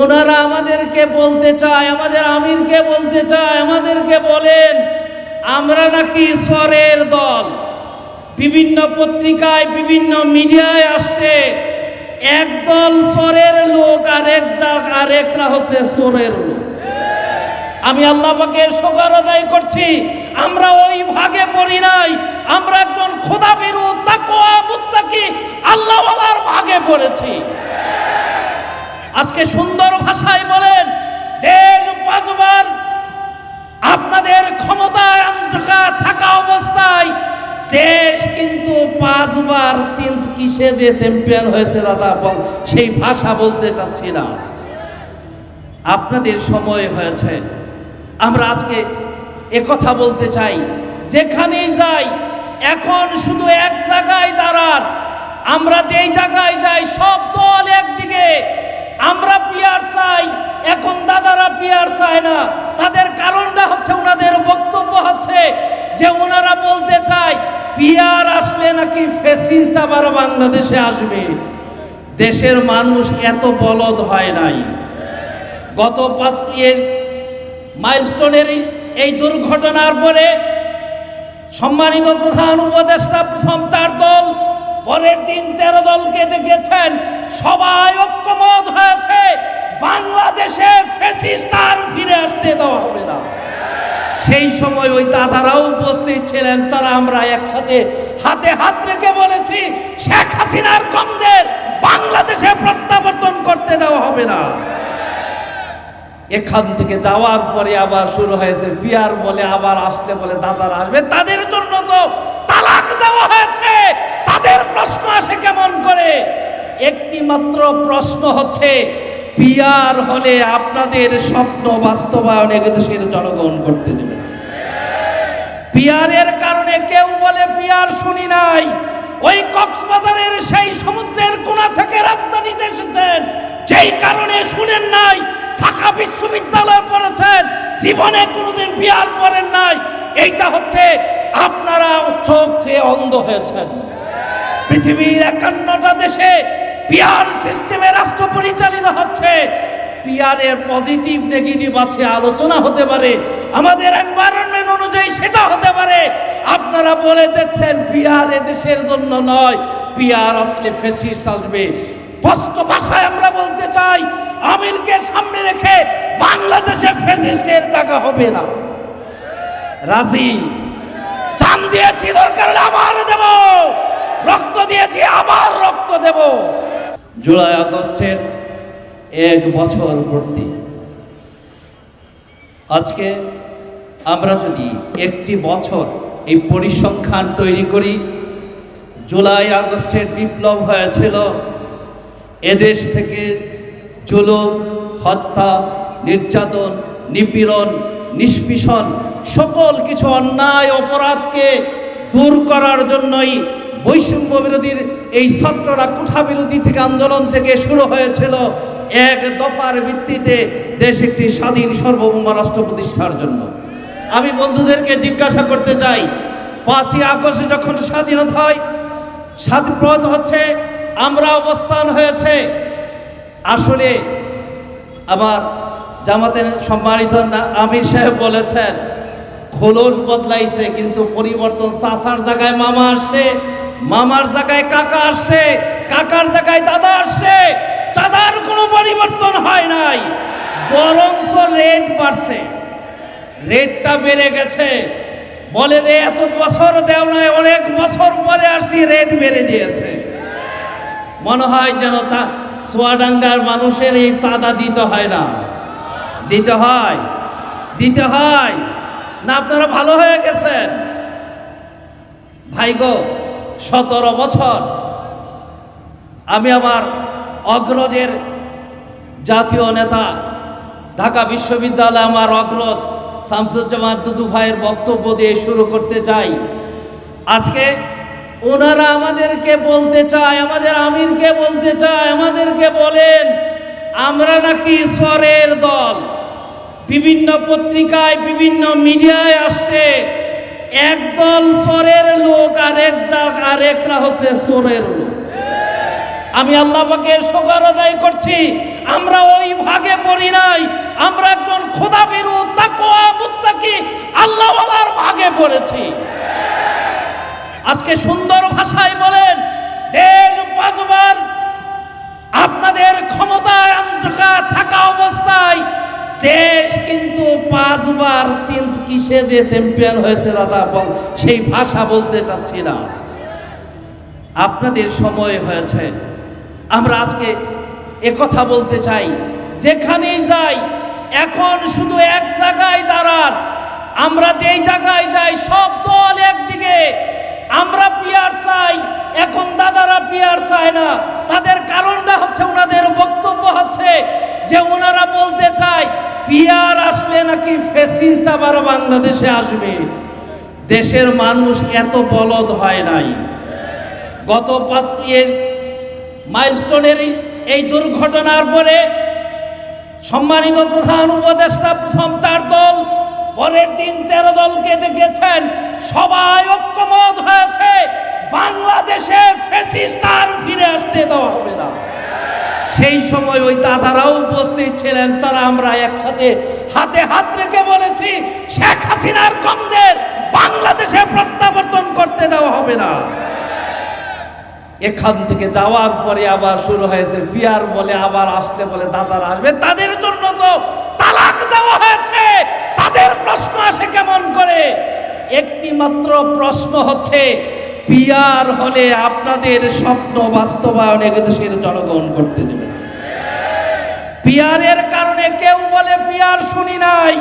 ওনারা আমাদেরকে বলতে চায়, আমাদের আমিরকে বলতে চায়, আমাদেরকে বলেন, আমরা নাকি স্বরের দল। বিভিন্ন পত্রিকায়, বিভিন্ন মিডিয়ায় আসছে একদল স্বরের লোক আর এক আরেকরা হচ্ছে সোরের লোক। আমি আল্লাহ পাকের শোকর আদায় করছি, আমরা ওই ভাগে পড়ি নাই, আমরা একজন খোদা বিরু তাকওয়া মুত্তাকি আল্লাহওয়ালার ভাগে পড়েছি। আজকে সুন্দর ভাষায় বলেন, দেশ পাঁচবার আপনাদের ক্ষমতায় থাকা অবস্থায় দেশ কিন্তু পাঁচবার তিন কিসে যে চ্যাম্পিয়ন হয়েছে দাদা, বল, সেই ভাষা বলতে চাচ্ছি না। আপনাদের সময় হয়েছে। আমরা আজকে কথা বলতে চাই। যেখানেই যাই, এখন শুধু এক জায়গায় দাঁড়ান। আমরা যেই জায়গায় যাই, সব দল একদিকে আমরা পিয়ার চাই, এখন দাদারা পিয়ার চায় না। তাদের কারণটা হচ্ছে, ওনাদের বক্তব্য হচ্ছে যে ওনারা বলতে চায়, পিয়ার আসলে নাকি ফেসিস্ট আবার বাংলাদেশে আসবে? দেশের মানুষ এত বলদ হয় নাই। গত পাঁচ ইয়ের মাইলস্টোনের এই দুর্ঘটনার পরে সম্মানিত প্রধান উপদেষ্টা প্রথম চার দল পরের দিন তেরো দলকে দেখেছেন সবাই ঐক্যমত হয়েছে, বাংলাদেশে ফেসিস্ট আর ফিরে আসতে দেওয়া হবে না। সেই সময় ওই দাদারাও উপস্থিত ছিলেন, তারা আমরা একসাথে হাতে হাত রেখে বলেছি, শেখ হাসিনার কন্দের বাংলাদেশে প্রত্যাবর্তন করতে দেওয়া হবে না। এখান থেকে যাওয়ার পরে আবার শুরু হয়েছে বিয়ার বলে আবার আসলে বলে, দাদারা আসবে। তাদের জন্য তো তালাক দেওয়া হয়েছে। তাদের প্রশ্ন আসে কেমন করে? একটি মাত্র প্রশ্ন হচ্ছে, পিয়ার হলে আপনাদের স্বপ্ন বাস্তবায়ন দেশের জনগণ করতে দেবে পিয়ারের কারণে কেউ বলে পিয়ার শুনি নাই। ওই কক্সবাজারের সেই সমুদ্রের কোণা থেকে রাজধানীতে এসেছেন। যেই কারণে শুনেন নাই, ঢাকা বিশ্ববিদ্যালয়ে পড়েছেন, জীবনে কোনোদিন পিয়ার পড়েন নাই। এইটা হচ্ছে, আপনারা চোখ অন্ধ হয়েছেন। পৃথিবীর একান্নটা দেশে পিয়ার সিস্টেমে রাষ্ট্র পরিচালিত হচ্ছে। পিয়ারের পজিটিভ, নেগেটিভ আছে, আলোচনা হতে পারে। আমাদের এনভায়রনমেন্ট অনুযায়ী সেটা হতে পারে। আপনারা বলে দিচ্ছেন, পিয়ার এ দেশের জন্য নয়, পিয়ার আসলে ফেসিস আসবে। স্পষ্ট ভাষায় আমরা বলতে চাই, আমিরকে সামনে রেখে বাংলাদেশে ফেসিস্টের জায়গা হবে না। রাজি? চান দিয়েছি দরকার হলে আবার দেব রক্ত দিয়েছি আবার রক্ত দেব। জুলাই আগস্টের এক বছর ভর্তি আজকে আমরা যদি একটি বছর এই পরিসংখ্যান তৈরি করি, জুলাই আগস্টের বিপ্লব হয়েছিল, এদেশ থেকে জুলুম, হত্যা, নির্যাতন, নিপীড়ন, নিষ্পীষণ, সকল কিছু অন্যায়, অপরাধকে দূর করার জন্যই বৈষম্য বিরোধীর এই ছাত্ররা কুঠা বিরোধী থেকে আন্দোলন থেকে শুরু হয়েছিল এক দফার ভিত্তিতে দেশ একটি স্বাধীন সার্বভৌম রাষ্ট্র প্রতিষ্ঠার জন্য। আমি বন্ধুদেরকে জিজ্ঞাসা করতে চাই, পাঁচই আগস্টে যখন স্বাধীনতা হয় স্বাধীন হচ্ছে, আমরা অবস্থান হয়েছে। আসলে আমার জামাতের সম্মানিত আমির সাহেব বলেছেন, খোলস বদলাইছে, কিন্তু পরিবর্তন চাচার জায়গায় মামা আসছে। মামার জায়গায় কাকা আসছে, কাকার জায়গায় দাদা আসছে, দাদার কোনো পরিবর্তন হয় নাই। বরঞ্চ রেট বাড়ছে। রেটটা বেড়ে গেছে। বলে যে এত বছর দেও নয় অনেক বছর পরে আসি রেট বেড়ে দিয়েছে। মনে হয় যেন সোয়াডাঙ্গার মানুষের এই চাঁদা দিতে হয় না। দিতে হয়। দিতে হয়। না, আপনারা ভালো হয়ে গেছেন। ভাই গো সতেরো বছর আমি আমার অগ্রজের জাতীয় নেতা, ঢাকা বিশ্ববিদ্যালয়ে আমার অগ্রজ শামসুজ্জামান দুদু ভাইয়ের বক্তব্য দিয়ে শুরু করতে চাই। আজকে ওনারা আমাদেরকে বলতে চায়, আমাদের আমিরকে বলতে চায়, আমাদেরকে বলেন, আমরা নাকি স্বরের দল। বিভিন্ন পত্রিকায়, বিভিন্ন মিডিয়ায় আসছে একদল স্বরের লোক আর এক দাগ আরেকরা হচ্ছে সোরের লোক। আমি আল্লাহ পাকের শোকর আদায় করছি, আমরা ওই ভাগে পড়ি নাই, আমরা একজন খোদা বেরু তাকোয়া মুত্তাকি আল্লাহওয়ালার ভাগে পড়েছি। আজকে সুন্দর ভাষায় বলেন, দেশ পাঁচবার আপনাদের ক্ষমতায় থাকা অবস্থায় দেশ কিন্তু পাঁচবার তিন কিসে যে চ্যাম্পিয়ন হয়েছে দাদা বল, সেই ভাষা বলতে চাচ্ছি না। আপনাদের সময় হয়েছে। আমরা আজকে কথা বলতে চাই। যেখানেই যাই, এখন শুধু এক জায়গায় দাঁড়ান। আমরা যেই জায়গায় যাই, সব দল একদিকে। আমরা পিয়ার চাই, এখন দাদারা পিয়ার চায় না। তাদের কারণটা হচ্ছে, ওনাদের বক্তব্য হচ্ছে যে, ওনারা বলতে চায় পিয়ার আসলে নাকি ফেসিস্ট আবার বাংলাদেশে আসবে? দেশের মানুষ এত বলদ হয় নাই। গত পাঁচ ইয়ের মাইলস্টোনের এই- দুর্ঘটনার পরে সম্মানিত প্রধান উপদেষ্টা প্রথম চার দল, পরের দিন তেরো দলকে ডেকেছেন সবাই ঐক্যমত হয়েছে। বাংলাদেশে ফেসিস্ট আর ফিরে আসতে দেওয়া হবে না সেই সময় ওই দাদারাও উপস্থিত ছিলেন, তারা আমরা একসাথে হাতে হাত রেখে বলেছি, শেখ হাসিনার কন্দের বাংলাদেশে প্রত্যাবর্তন করতে দেওয়া হবে না। এখান থেকে যাওয়ার পরে আবার শুরু হয়েছে বিয়ার বলে আবার আসতে বলে দাদারা আসবে। তাদের জন্য তো তালাক দেওয়া হয়েছে। তাদের প্রশ্ন আসে কেমন করে? একটি মাত্র প্রশ্ন হচ্ছে পিয়ার হলে আপনাদের স্বপ্ন বাস্তবায়নে দেশের জনগণ করতে দেবে না। পিয়ারের কারণে কেউ বলে পিয়ার শুনি নাই।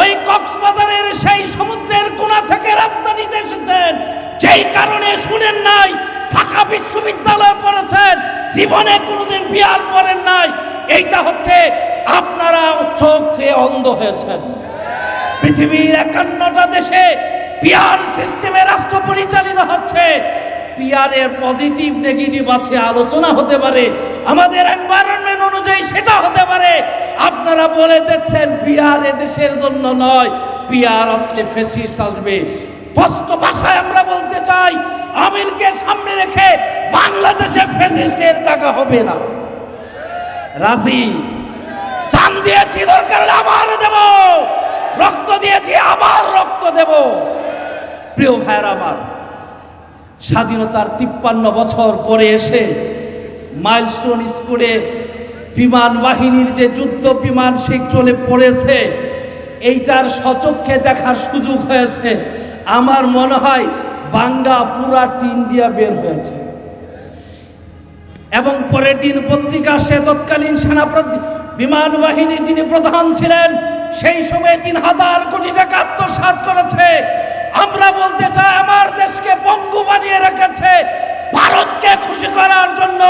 ওই কক্সবাজারের সেই সমুদ্রের কোণা থেকে রাজধানীতে এসেছেন। যেই কারণে শুনেন নাই, ঢাকা বিশ্ববিদ্যালয়ে পড়েছেন, জীবনে কোনোদিন পিয়ার পড়েন নাই। এইটা হচ্ছে আপনারা চোখ অন্ধ হয়েছেন। পৃথিবীর একান্নটা দেশে পিয়ার সিস্টেমে রাষ্ট্র পরিচালিত হচ্ছে। পিয়ারের পজিটিভ, নেগেটিভ আছে, আলোচনা হতে পারে। আমাদের এনভায়রনমেন্ট অনুযায়ী সেটা হতে পারে। আপনারা বলে দিচ্ছেন পিয়ার দেশের জন্য নয়, পিয়ার আসলে ফেসিস আসবে। স্পষ্ট ভাষায় আমরা বলতে চাই, আমিরকে সামনে রেখে বাংলাদেশে ফেসিস্টের জায়গা হবে না। রাজি? চান দিয়েছি, দরকার আবার দেব। রক্ত দিয়েছি, আবার রক্ত দেব। প্রিয় ভাইয়ের আমার, স্বাধীনতার তিপ্পান্ন বছর পরে এসে মাইলস্টোন স্কুলে বিমান বাহিনীর যে যুদ্ধ বিমান সে চলে পড়েছে, এইটার সচক্ষে দেখার সুযোগ হয়েছে। আমার মনে হয় বাঙ্গা পুরা টিন দিয়া বের হয়েছে। এবং পরের দিন পত্রিকা সে তৎকালীন সেনা বিমান বাহিনীর যিনি প্রধান ছিলেন, সেই সময় তিন হাজার কোটি টাকা আত্মসাৎ করেছে। আমরা বলতে চাই, আমার দেশকে পঙ্গু বানিয়ে রেখেছে ভারতকে খুশি করার জন্য।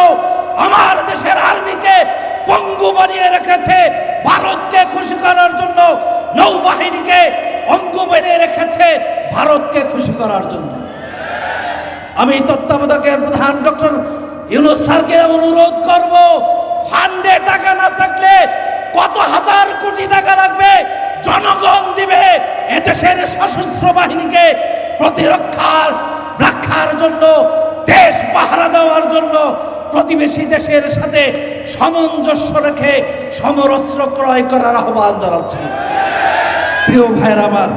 আমার দেশের আর্মিকে পঙ্গু বানিয়ে রেখেছে, ভারতকে খুশি করার জন্য। নৌবাহিনীকে অঙ্গ বানিয়ে রেখেছে, ভারতকে খুশি করার জন্য। আমি তত্ত্বাবধায়কের প্রধান ডক্টর ইউনুস স্যারকে অনুরোধ করব, ফান্ডে টাকা না থাকলে কত হাজার কোটি টাকা লাগবে? জনগণ দিবে এদেশের সশস্ত্র বাহিনীকে প্রতিরক্ষার, রক্ষার জন্য, দেশ পাহারা দেওয়ার জন্য প্রতিবেশী দেশের সাথে সামঞ্জস্য রেখে সমরস্ত্র ক্রয় করার আহ্বান জানাচ্ছি। প্রিয় ভাইয়ের আমার,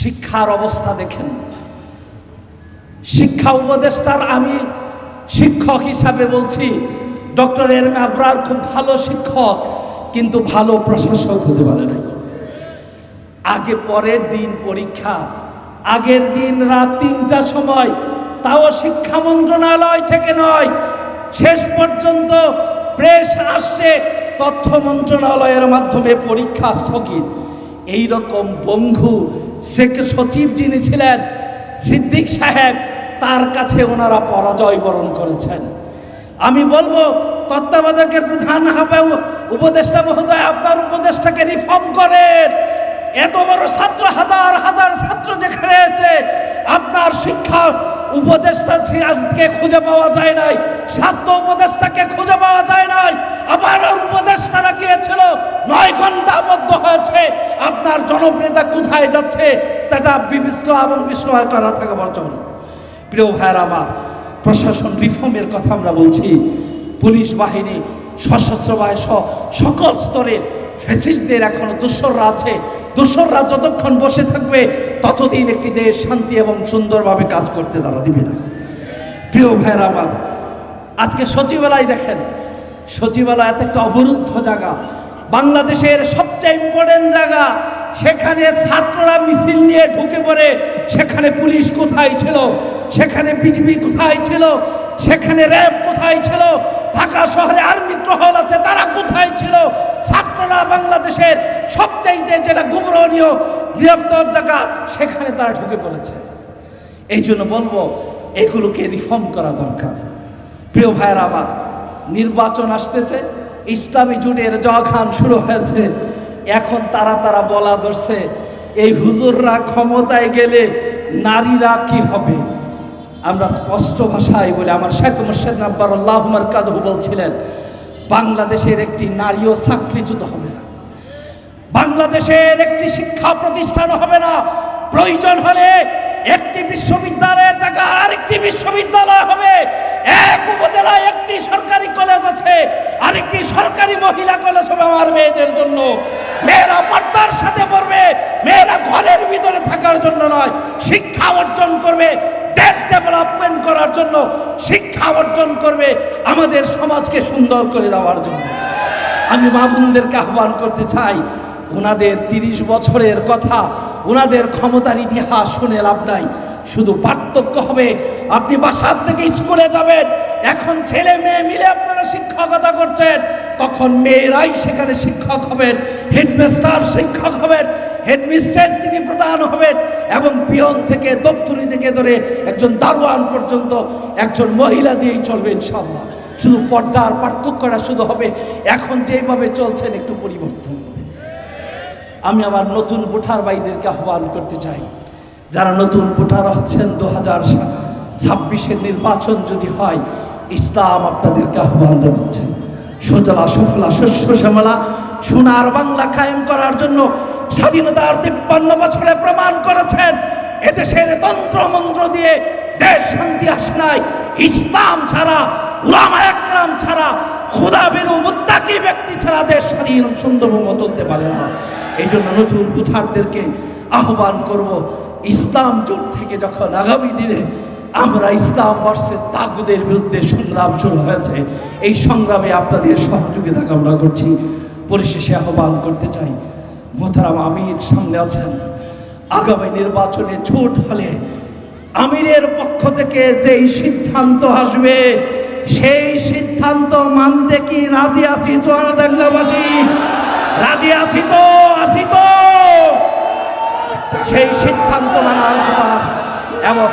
শিক্ষার অবস্থা দেখেন। শিক্ষা উপদেষ্টার আমি শিক্ষক হিসাবে বলছি, ডক্টর এর আবরার খুব ভালো শিক্ষক। কিন্তু ভালো প্রশাসক হতে পারে নাই। আগে পরের দিন পরীক্ষা, আগের দিন রাত তিনটার সময়, তাও শিক্ষা মন্ত্রণালয় থেকে নয়, শেষ পর্যন্ত প্রেস আসছে, তথ্য মন্ত্রণালয়ের মাধ্যমে পরীক্ষা স্থগিত। এই রকম বঙ্গু সচিব যিনি ছিলেন, সিদ্দিক সাহেব, তার কাছে ওনারা পরাজয় বরণ করেছেন। আমি বলব, তত্ত্বাবধায়কের প্রধান হবে উপদেষ্টা মহোদয় আপনার উপদেষ্টাকে রিফর্ম করেন। এত বড় ছাত্র, হাজার হাজার ছাত্র যেখানে আছে, আপনার শিক্ষা উপদেষ্টাকে খুঁজে পাওয়া যায় নাই, স্বাস্থ্য উপদেষ্টাকে খুঁজে পাওয়া যায় নাই, আবার উপদেষ্টারা গিয়েছিল, নয় ঘণ্টা আবদ্ধ হয়েছে, আপনার জনপ্রিয়তা কোথায় যাচ্ছে সেটা বিবিষ্ট এবং বিস্ময় করা থাকে বর্জন প্রিয় ভাইয়ের আমার প্রশাসন রিফর্মের কথা আমরা বলছি। পুলিশ বাহিনী, সশস্ত্র বাহিনী সকল স্তরে ফেসিস্টদের এখনও দোসররা আছে। দোসররা যতক্ষণ বসে থাকবে, ততদিন একটি দেশ শান্তি এবং সুন্দরভাবে কাজ করতে তারা দিবে না। প্রিয় ভাইয়ের আমার, আজকে সচিবালয় দেখেন। সচিবালয় এত একটা অবরুদ্ধ জায়গা। বাংলাদেশের সবচেয়ে ইম্পর্টেন্ট সেখানে ছাত্ররা মিছিল নিয়ে ঢুকে পড়ে, সেখানে পুলিশ কোথায় ছিল? সেখানে বিজিবি কোথায় ছিল? সেখানে র্যাব কোথায় ছিল? ঢাকা শহরে আর্মি টহল আছে, তারা কোথায় ছিল? ছাত্ররা বাংলাদেশের সবচাইতে যেটা গুমরনীয় নিরাপত্তার জায়গা, সেখানে তারা ঢুকে পড়েছে। এই জন্য বলব, এগুলোকে রিফর্ম করা দরকার। প্রিয় ভাইয়ের আমার, নির্বাচন আসতেছে, ইসলামী জুটের জখান শুরু হয়েছে। এখন তারা তারা বলা ধরছে, এই হুজুররা ক্ষমতায় গেলে নারীরা কি হবে? আমরা স্পষ্ট ভাষায় বলে, আমার শেখ মুর্শেদ নাব্বার আল্লাহমার কাদহু বলছিলেন, বাংলাদেশের একটি নারীও চাকরিচ্যুত হবে না। বাংলাদেশের একটি শিক্ষা প্রতিষ্ঠান হবে না। প্রয়োজন হলে একটি বিশ্ববিদ্যালয়ের জায়গা আরেকটি বিশ্ববিদ্যালয় হবে। এক উপজেলায় একটি সরকারি কলেজ আছে, আরেকটি সরকারি মহিলা কলেজ হবে আমার মেয়েদের জন্য। মেয়েরা পর্দার সাথে পড়বে, মেয়েরা ঘরের ভিতরে থাকার জন্য নয়, শিক্ষা অর্জন করবে, দেশ ডেভেলপমেন্ট করার জন্য শিক্ষা অর্জন করবে আমাদের সমাজকে সুন্দর করে দেওয়ার জন্য। আমি মা বোনদেরকে আহ্বান করতে চাই, ওনাদের তিরিশ বছরের কথা ওনাদের ক্ষমতার ইতিহাস শুনে লাভ নাই। শুধু পার্থক্য হবে, আপনি বাসার থেকে স্কুলে যাবেন, এখন ছেলে মেয়ে মিলে আপনারা শিক্ষকতা করছেন, তখন মেয়েরাই সেখানে শিক্ষক হবেন, হেডমাস্টার শিক্ষক হবেন, হেডমিস্ট্রেস তিনি প্রধান হবেন, এবং পিয়ন থেকে, দপ্তরি থেকে ধরে একজন দারোয়ান পর্যন্ত একজন মহিলা দিয়েই চলবে ইনশাল্লাহ শুধু পর্দার পার্থক্যটা শুধু হবে, এখন যেভাবে চলছেন একটু পরিবর্তন। আমি আমার নতুন ভোটার ভাইদেরকে আহ্বান করতে চাই। যারা নতুন ভোটার হচ্ছেন, দু হাজার ছাব্বিশের নির্বাচন যদি হয়, ইসলাম আপনাদেরকে আহ্বান জানাচ্ছে। সুজলা, সুফলা শস্য শ্যামলা, সোনার বাংলা কায়েম করার জন্য স্বাধীনতার তিপ্পান্ন বছরে প্রমাণ করেছেন, এদেশের তন্ত্র মন্ত্র দিয়ে দেশ শান্তি আসে নাই। ইসলাম ছাড়া, উলামা একরাম ছাড়া, খুদা বেরু মুত্তাকি ব্যক্তি ছাড়া দেশ স্বাধীন সুন্দরভাবে তুলতে পারে না। এই জন্য নতুন বুথারদেরকে আহ্বান করব, ইসলাম জোট থেকে যখন আগামী দিনে আমরা ইসলাম বর্ষের তাগুদের বিরুদ্ধে সংগ্রাম শুরু হয়েছে। এই সংগ্রামে আপনাদের সহযোগিতা কামনা করছি। পরিশেষে আহ্বান করতে চাই, মোহতারাম আমির সামনে আছেন। আগামী নির্বাচনে ছোট হলে আমিরের পক্ষ থেকে যেই সিদ্ধান্ত আসবে, সেই সিদ্ধান্ত মানতে কি রাজি আছি চুয়াডাঙ্গাবাসী রাজি আছি তো? আছি তো সেই সিদ্ধান্ত মানার পর এবং